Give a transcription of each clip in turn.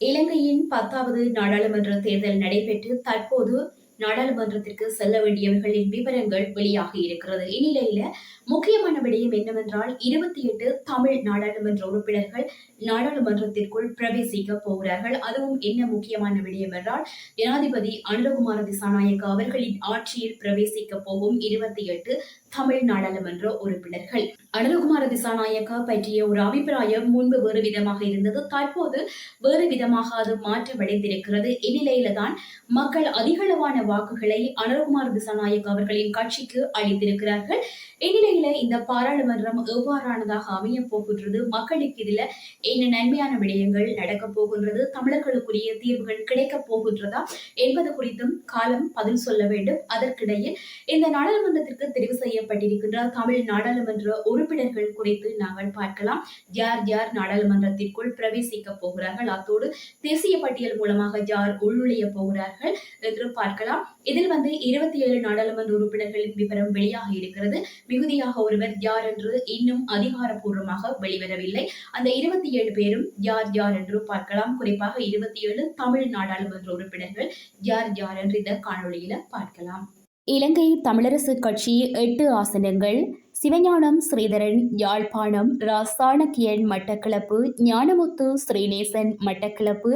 இலங்கையின் பத்தாவது நாடாளுமன்ற தேர்தல் நடைபெற்று தற்போது நாடாளுமன்றத்திற்கு செல்ல வேண்டியவர்களின் விவரங்கள் வெளியாகி இருக்கிறது. இந்நிலையில முக்கியமான விடயம் என்னவென்றால் இருபத்தி எட்டு தமிழ் நாடாளுமன்ற உறுப்பினர்கள் நாடாளுமன்றத்திற்குள் பிரவேசிக்க போகிறார்கள். அதுவும் என்ன முக்கியமான விடயம் என்றால் ஜனாதிபதி அனுரகுமார திசாநாயக்க அவர்களின் ஆட்சியில் பிரவேசிக்க போகும் இருபத்தி எட்டு தமிழ் நாடாளுமன்ற உறுப்பினர்கள். அனுரகுமார திசாநாயக்கா பற்றிய ஒரு அபிப்பிராயம் முன்பு வேறு விதமாக இருந்தது. தற்போது வேறு விதமாக அது மாற்றமடைந்திருக்கிறது. இந்நிலையில தான் மக்கள் அதிகளவான வாக்குகளை அனுரகுமார திசாநாயக் அவர்களின் கட்சிக்கு அளித்திருக்கிறார்கள். இந்நிலையில இந்த பாராளுமன்றம் எவ்வாறானதாக அமைய போகின்றது மக்களுக்கு இதுல என்ன நன்மையான விடயங்கள் நடக்க போகின்றது தமிழர்களுக்குரிய தீர்வுகள் கிடைக்க போகின்றதா என்பது குறித்தும் காலம் பதில் சொல்ல வேண்டும். அதற்கிடையில் இந்த நாடாளுமன்றத்திற்கு தெரிவு செய்யப்பட்டிருக்கின்ற தமிழ் நாடாளுமன்ற உறுப்பினர்கள் குறித்து நாங்கள் பார்க்கலாம். யார் யார் நாடாளுமன்றத்திற்குள் பிரவேசிக்க போகிறார்கள் அத்தோடு தேசிய பட்டியல் மூலமாக யார் உள்நுழைய போகிறார்கள் என்று பார்க்கலாம். இதில் வந்து இருபத்தி ஏழு நாடாளுமன்ற உறுப்பினர்களின் விவரம் வெளியாக இருக்கிறது. மிகுதியாக ஒருவர் யார் என்று இன்னும் அதிகாரப்பூர்வமாக வெளிவரவில்லை. அந்த இருபத்தி ஏழு பேரும் யார் யார் என்று பார்க்கலாம். குறிப்பாக இருபத்தி ஏழு தமிழ் நாடாளுமன்ற உறுப்பினர்கள் யார் யார் என்று இந்த காணொளியில பார்க்கலாம். இலங்கை தமிழரசு கட்சி எட்டு ஆசனங்கள் சிவஞானம் ஸ்ரீதரன் யாழ்ப்பாணம் ரா சாணக்கியன் மட்டக்களப்பு ஞானமுத்து ஸ்ரீநேசன் மட்டக்களப்பு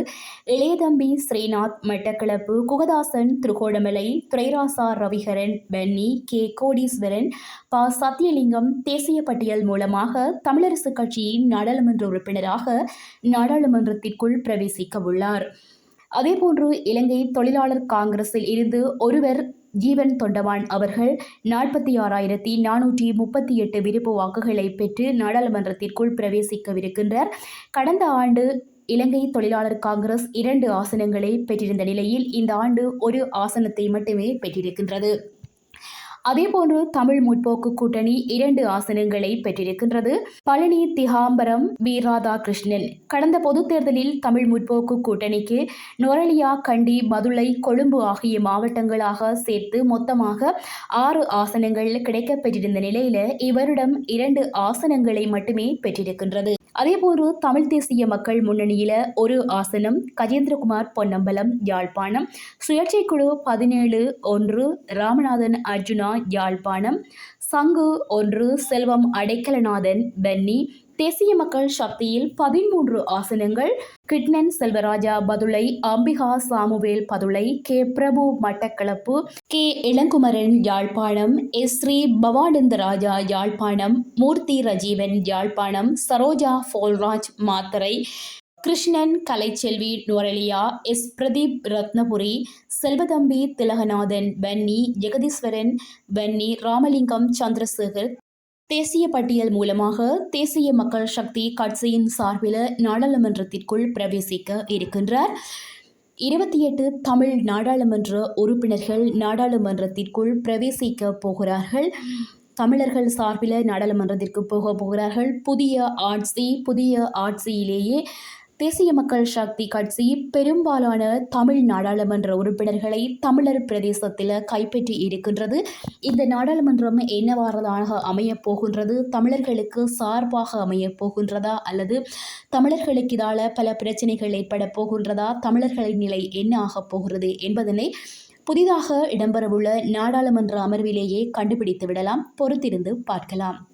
இளையதம்பி ஸ்ரீநாத் மட்டக்களப்பு குகதாசன் திருகோணமலை துரைராசா ரவிகரன் பென்னி கே. கோடீஸ்வரன் ப. சத்தியலிங்கம் தேசிய பட்டியல் மூலமாக தமிழரசு கட்சியின் நாடாளுமன்ற உறுப்பினராக நாடாளுமன்றத்திற்குள் பிரவேசிக்க உள்ளார் அதேபோன்று இலங்கை தொழிலாளர் காங்கிரஸில் இருந்து ஒருவர் ஜீவன் தொண்டமான் அவர்கள் நாற்பத்தி ஆறாயிரத்தி நானூற்றி முப்பத்தி எட்டு விருப்பு வாக்குகளை பெற்று நாடாளுமன்றத்திற்குள் பிரவேசிக்கவிருக்கின்றார். கடந்த ஆண்டு இலங்கை தொழிலாளர் காங்கிரஸ் இரண்டு ஆசனங்களை பெற்றிருந்த நிலையில் இந்த ஆண்டு ஒரு ஆசனத்தை மட்டுமே பெற்றிருக்கின்றது. அதேபோன்று தமிழ் முற்போக்கு கூட்டணி இரண்டு ஆசனங்களை பெற்றிருக்கின்றது. பழனி திகாம்பரம் வி. ராதாகிருஷ்ணன். கடந்த பொதுத் தேர்தலில் தமிழ் முற்போக்கு கூட்டணிக்கு நொரலியா கண்டி மதுளை கொழும்பு ஆகிய மாவட்டங்களாக சேர்த்து மொத்தமாக ஆறு ஆசனங்கள் கிடைக்கப்பெற்றிருந்த நிலையில இவரிடம் இரண்டு ஆசனங்களை மட்டுமே பெற்றிருக்கின்றது. அதேபோன்று தமிழ் தேசிய மக்கள் முன்னணியில ஒரு ஆசனம் கஜேந்திரகுமார் பொன்னம்பலம் யாழ்ப்பாணம். சுயேட்சை குழு பதினேழு ஒன்று ராமநாதன் அர்ஜுனா யாழ்ப்பாணம். சங்கு ஒன்று செல்வம் அடைக்கலநாதன் பென்னி. தேசிய மக்கள் சக்தியில் பதிமூன்று ஆசனங்கள். Kitnan Selvaraja Badulla Ambika Samuel Badulla K. Prabu Batticaloa K. Ilankumaran Jaffna S. Sri. Bavanantharaja Jaffna Moorthy Rajeevan Jaffna Saroja Polraj Matara Krishnan Kalaiselvi Nuwara Eliya S. Pradeep Ratnapura Selvathambi Thilakanathan Vanni Jegatheeswaran Vanni Ramalingam Chandrasekhar. தேசிய பட்டியல் மூலமாக தேசிய மக்கள் சக்தி கட்சியின் சார்பில் நாடாளுமன்றத்திற்குள் பிரவேசிக்க இருக்கின்றார். இருபத்தி எட்டு தமிழ் நாடாளுமன்ற உறுப்பினர்கள் நாடாளுமன்றத்திற்குள் பிரவேசிக்க போகிறார்கள். தமிழர்கள் சார்பில் நாடாளுமன்றத்திற்கு போக போகிறார்கள். புதிய ஆட்சி புதிய ஆட்சியிலேயே தேசிய மக்கள் சக்தி கட்சி பெரும்பாலான தமிழ் நாடாளுமன்ற உறுப்பினர்களை தமிழர் பிரதேசத்தில் கைப்பற்றி இருக்கின்றது. இந்த நாடாளுமன்றம் என்னவாறதாக அமையப் போகின்றது? தமிழர்களுக்கு சார்பாக அமையப் போகின்றதா? அல்லது தமிழர்களுக்கு இதால் பல பிரச்சனைகள் ஏற்பட போகின்றதா? தமிழர்களின் நிலை என்ன ஆகப் போகிறது என்பதனை புதிதாக இடம்பெறவுள்ள நாடாளுமன்ற அமர்விலேயே கண்டுபிடித்து விடலாம். பொறுத்திருந்து பார்க்கலாம்.